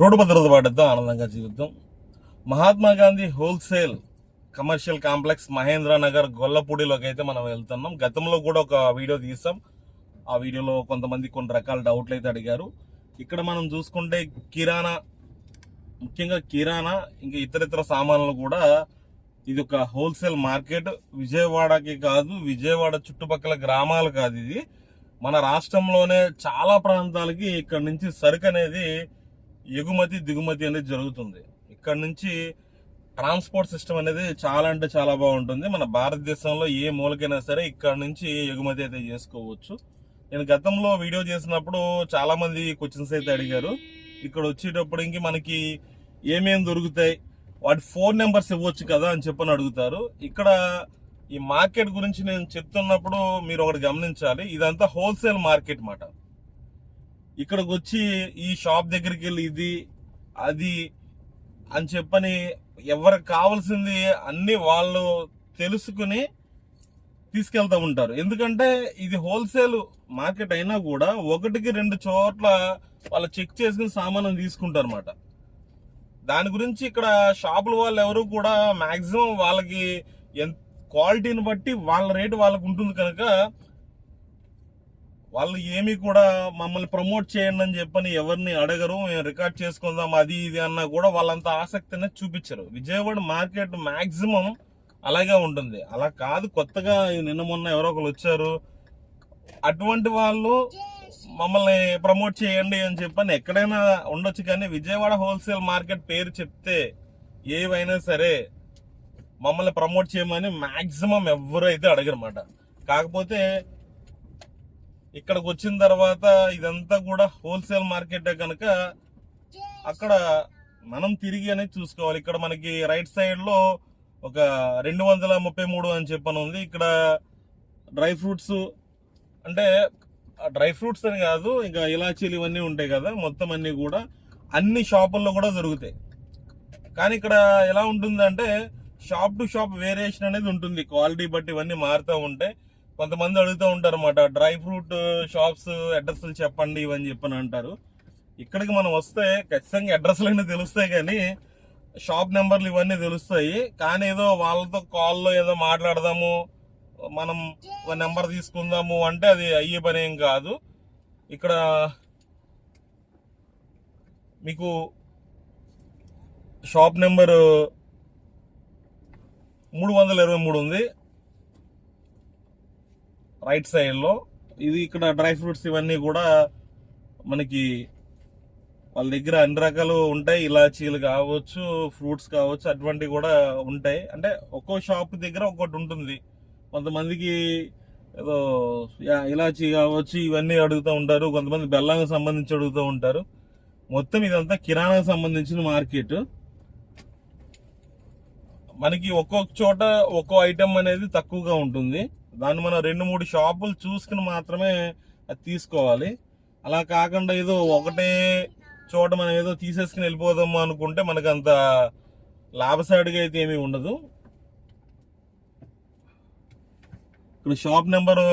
Road భద్రత పాటిద్దాం ఆనందంగా జీవిద్దాం Mahatma Gandhi wholesale commercial complex Mahendra Nagar గొల్లపూడిలోకి అయితే మనం వెళ్తున్నాం. గతంలో కూడా ఒక వీడియో తీసాం. ఆ వీడియోలో కొంతమంది కొన్ని రకాల డౌట్లు అయితే అడిగారు. ఇక్కడ మనం చూసుకుంటే కిరాణా ముఖ్యంగా కిరాణా ఇంకా ఇతర ఇతర సామాన్లు కూడా ఇది ఒక హోల్సేల్ మార్కెట్. విజయవాడకి కాదు విజయవాడ చుట్టుపక్కల గ్రామాలు కాదు ఇది. మన రాష్ట్రంలోనే చాలా ప్రాంతాలకి ఇక్కడ నుంచి సరుకు అనేది ఎగుమతి దిగుమతి అనేది జరుగుతుంది. ఇక్కడ నుంచి ట్రాన్స్పోర్ట్ సిస్టమ్ అనేది చాలా అంటే చాలా బాగుంటుంది. మన భారతదేశంలో ఏ మూలకైనా సరే ఇక్కడ నుంచి ఎగుమతి అయితే చేసుకోవచ్చు. నేను గతంలో వీడియో చేసినప్పుడు చాలా మంది క్వశ్చన్స్ అయితే అడిగారు. ఇక్కడ వచ్చేటప్పుడు ఇంక మనకి ఏమేమి దొరుకుతాయి? వాటి ఫోన్ నెంబర్స్ ఇవ్వచ్చు కదా అని చెప్పని అడుగుతారు. ఇక్కడ ఈ మార్కెట్ గురించి నేను చెప్తున్నప్పుడు మీరు ఒకటి గమనించాలి. ఇదంతా హోల్సేల్ మార్కెట్ మాట. ఇక్కడికి వచ్చి ఈ షాప్ దగ్గరికి వెళ్ళి ఇది అది అని చెప్పని ఎవరికి కావాల్సింది అన్ని వాళ్ళు తెలుసుకుని తీసుకెళ్తా ఉంటారు. ఎందుకంటే ఇది హోల్సేల్ మార్కెట్ అయినా కూడా ఒకటికి రెండు చోట్ల వాళ్ళు చెక్ చేసుకుని సామానం తీసుకుంటారు అనమాట దాని గురించి ఇక్కడ షాపుల వాళ్ళు ఎవరు కూడా మాక్సిమం వాళ్ళకి ఎంత క్వాలిటీని బట్టి వాళ్ళ రేటు వాళ్ళకు ఉంటుంది కనుక వాళ్ళు ఏమి కూడా మమ్మల్ని ప్రమోట్ చేయండి అని చెప్పని ఎవరిని అడగరు మేము రికార్డ్ చేసుకుందాం అది ఇది అన్నా కూడా వాళ్ళంత ఆసక్తి అనేది చూపించరు. విజయవాడ మార్కెట్ మాక్సిమం అలాగే ఉంటుంది. అలా కాదు కొత్తగా నిన్న మొన్న ఎవరో ఒకరు వచ్చారు. అటువంటి వాళ్ళు మమ్మల్ని ప్రమోట్ చేయండి అని చెప్పని ఎక్కడైనా ఉండొచ్చు కానీ విజయవాడ హోల్సేల్ మార్కెట్ పేరు చెప్తే ఏవైనా సరే మమ్మల్ని ప్రమోట్ చేయమని మాక్సిమం ఎవరైతే అడగరమాట కాకపోతే ఇక్కడికి వచ్చిన తర్వాత ఇదంతా కూడా హోల్సేల్ మార్కెటే కనుక అక్కడ మనం తిరిగి అనేది చూసుకోవాలి. ఇక్కడ మనకి రైట్ సైడ్లో ఒక రెండు వందల ముప్పై మూడు అని చెప్పని ఉంది. ఇక్కడ డ్రై ఫ్రూట్స్ అంటే డ్రై ఫ్రూట్స్ అని కాదు ఇంకా ఇలాచీలు ఇవన్నీ ఉంటాయి కదా మొత్తం అన్నీ కూడా అన్ని షాపుల్లో కూడా దొరుకుతాయి. కానీ ఇక్కడ ఎలా ఉంటుందంటే షాప్ టు షాప్ వేరియేషన్ అనేది ఉంటుంది. క్వాలిటీ బట్టి ఇవన్నీ మారుతూ ఉంటాయి కొంతమంది అడుగుతూ ఉంటారు అనమాట డ్రై ఫ్రూట్ షాప్స్ అడ్రస్లు చెప్పండి ఇవని చెప్పని అంటారు. ఇక్కడికి మనం వస్తే ఖచ్చితంగా అడ్రస్లు అన్నీ తెలుస్తాయి కానీ షాప్ నెంబర్లు ఇవన్నీ తెలుస్తాయి. కానీ ఏదో వాళ్ళతో కాల్లో ఏదో మాట్లాడదాము మనం ఒక నెంబర్ తీసుకుందాము అంటే అది అయ్యే పని ఏం కాదు. ఇక్కడ మీకు షాప్ నెంబరు మూడు వందల ఇరవై మూడు ఉంది. రైట్ సైడ్లో. ఇది ఇక్కడ డ్రై ఫ్రూట్స్ ఇవన్నీ కూడా మనకి వాళ్ళ దగ్గర అన్ని రకాలు ఉంటాయి. ఇలాచీలు కావచ్చు ఫ్రూట్స్ కావచ్చు అటువంటివి కూడా ఉంటాయి. అంటే ఒక్కో షాప్ దగ్గర ఒక్కటి ఉంటుంది. కొంతమందికి ఏదో ఇలాచి కావచ్చు ఇవన్నీ అడుగుతూ ఉంటారు. కొంతమంది బెల్లానికి సంబంధించి అడుగుతూ ఉంటారు. మొత్తం ఇదంతా కిరాణాకు సంబంధించిన మార్కెట్. మనకి ఒక్కొక్క చోట ఒక్కో ఐటెం అనేది తక్కువగా ఉంటుంది. దాన్ని మనం రెండు మూడు షాపులు చూసుకుని మాత్రమే అది తీసుకోవాలి. అలా కాకుండా ఏదో ఒకటే చోట మనం ఏదో తీసేసుకుని వెళ్ళిపోదాము అనుకుంటే మనకు అంత లాభసాటిగా అయితే ఏమీ ఉండదు. ఇక్కడ షాప్ నెంబర్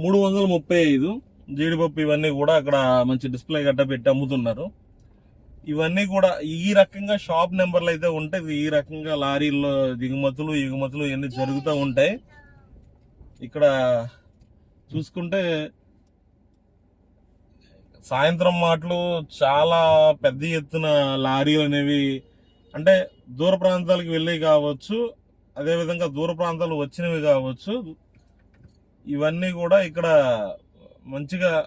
మూడు వందల ముప్పై ఐదు. జీడిపప్పు ఇవన్నీ కూడా అక్కడ మంచి డిస్ప్లే గట్ట పెట్టి అమ్ముతున్నారు. ఇవన్నీ కూడా ఈ రకంగా షాప్ నెంబర్లు అయితే ఉంటాయి. ఈ రకంగా లారీల్లో దిగుమతులు ఎగుమతులు ఇవన్నీ జరుగుతూ ఉంటాయి. ఇక్కడ చూసుకుంటే సాయంత్రం మాటలు చాలా పెద్ద ఎత్తున లారీలు అనేవి అంటే దూర ప్రాంతాలకు వెళ్ళేవి కావచ్చు అదేవిధంగా దూర ప్రాంతాలు వచ్చినవి కావచ్చు. ఇవన్నీ కూడా ఇక్కడ మంచిగా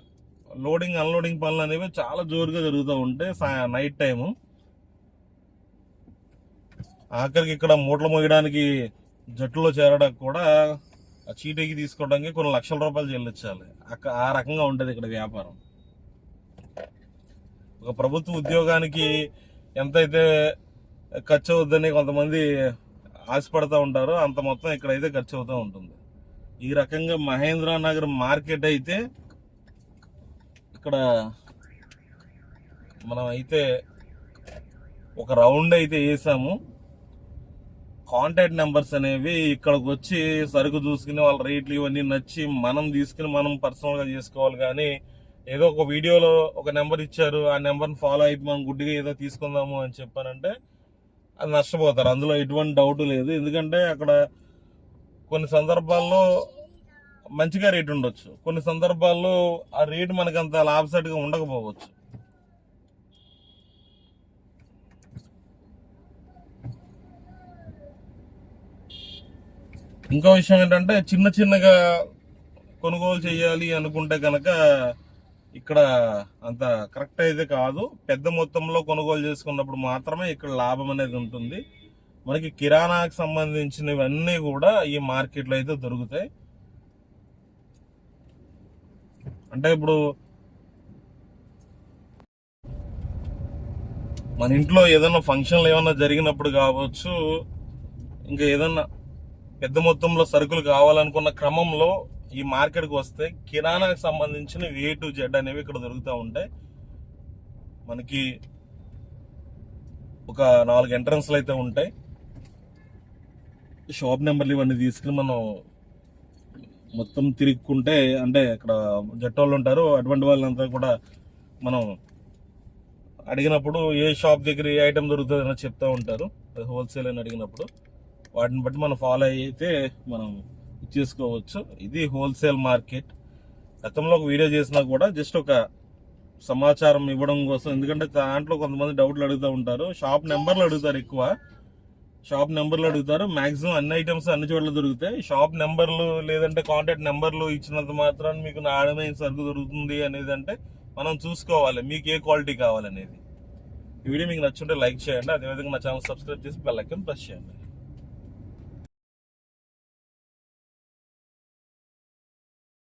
లోడింగ్ అన్లోడింగ్ పనులు అనేవి చాలా జోరుగా జరుగుతూ ఉంటాయి సా- నైట్ టైము. ఆఖరికి ఇక్కడ మూటలు మోయడానికి జట్టులో చేరడానికి కూడా చీటీకి తీసుకోవడానికి కొన్ని లక్షల రూపాయలు చెల్లించాలి. అక్క- ఆ రకంగా ఉంటుంది ఇక్కడ వ్యాపారం. ఒక ప్రభుత్వ ఉద్యోగానికి ఎంతైతే ఖర్చు అవుద్దని కొంతమంది ఆశపడతా ఉంటారో అంత మొత్తం ఇక్కడైతే ఖర్చు అవుతూ ఉంటుంది. ఈ రకంగా మహేంద్ర నగర్ మార్కెట్ అయితే ఇక్కడ మనం అయితే ఒక రౌండ్ అయితే వేసాము. కాంటాక్ట్ నెంబర్స్ అనేవి ఇక్కడికి వచ్చి సరుకు చూసుకుని వాళ్ళ రేట్లు ఇవన్నీ నచ్చి మనం తీసుకుని మనం పర్సనల్గా చేసుకోవాలి కానీ ఏదో ఒక వీడియోలో ఒక నెంబర్ ఇచ్చారు ఆ నెంబర్ని ఫాలో అయితే మనం గుడ్డిగా ఏదో తీసుకుందాము అని చెప్పానంటే అది నష్టపోతారు. అందులో ఎటువంటి డౌట్ లేదు. ఎందుకంటే అక్కడ కొన్ని సందర్భాల్లో మంచిగా రేట్ ఉండొచ్చు. కొన్ని సందర్భాల్లో ఆ రేటు మనకు అంత లాభసాటిగా ఉండకపోవచ్చు. ఇంకో విషయం ఏంటంటే చిన్న చిన్నగా కొనుగోలు చేయాలి అనుకుంటే కనుక ఇక్కడ అంత కరెక్ట్ అయితే కాదు. పెద్ద మొత్తంలో కొనుగోలు చేసుకున్నప్పుడు మాత్రమే ఇక్కడ లాభం అనేది ఉంటుంది. మనకి కిరాణాకి సంబంధించినవన్నీ కూడా ఈ మార్కెట్లో అయితే దొరుకుతాయి. అంటే ఇప్పుడు మన ఇంట్లో ఏదైనా ఫంక్షన్లు ఏమైనా జరిగినప్పుడు కావచ్చు ఇంకా ఏదన్నా పెద్ద మొత్తంలో సరుకులు కావాలనుకున్న క్రమంలో ఈ మార్కెట్కి వస్తే కిరాణాకి సంబంధించిన ఏ టు జెడ్ అనేవి ఇక్కడ దొరుకుతూ ఉంటాయి. మనకి ఒక నాలుగు ఎంట్రన్స్లు అయితే ఉంటాయి. షాప్ నెంబర్లు ఇవన్నీ తీసుకుని మనం మొత్తం తిరుగుకుంటే అంటే అక్కడ జట్టోళ్ళు ఉంటారు. అటువంటి వాళ్ళంతా కూడా మనం అడిగినప్పుడు ఏ షాప్ దగ్గర ఏ ఐటమ్ దొరుకుతుంది అని చెప్తూ ఉంటారు. హోల్సేల్ అని అడిగినప్పుడు. వాటిని బట్టి మనం ఫాలో అయితే మనం చేసుకోవచ్చు. ఇది హోల్సేల్ మార్కెట్ గతంలో ఒక వీడియో చేసినా కూడా జస్ట్ ఒక సమాచారం ఇవ్వడం కోసం ఎందుకంటే దాంట్లో కొంతమంది డౌట్లు అడుగుతూ ఉంటారు. షాప్ నెంబర్లు అడుగుతారు ఎక్కువ. షాప్ నెంబర్లు అడుగుతారు. మాక్సిమం అన్ని ఐటమ్స్ అన్ని చోట్ల దొరుకుతాయి. షాప్ నెంబర్లు లేదంటే కాంటాక్ట్ నెంబర్లు ఇచ్చినంత మాత్రం మీకు నాణ్యమైన సరుకు దొరుకుతుంది అనేది అంటే మనం చూసుకోవాలి. మీకు ఏ క్వాలిటీ కావాలనేది. ఈ వీడియో మీకు నచ్చుంటే లైక్ చేయండి. అదేవిధంగా నా ఛానల్ సబ్స్క్రైబ్ చేసి బెల్ ఐకాన్ ప్రెస్ చేయండి.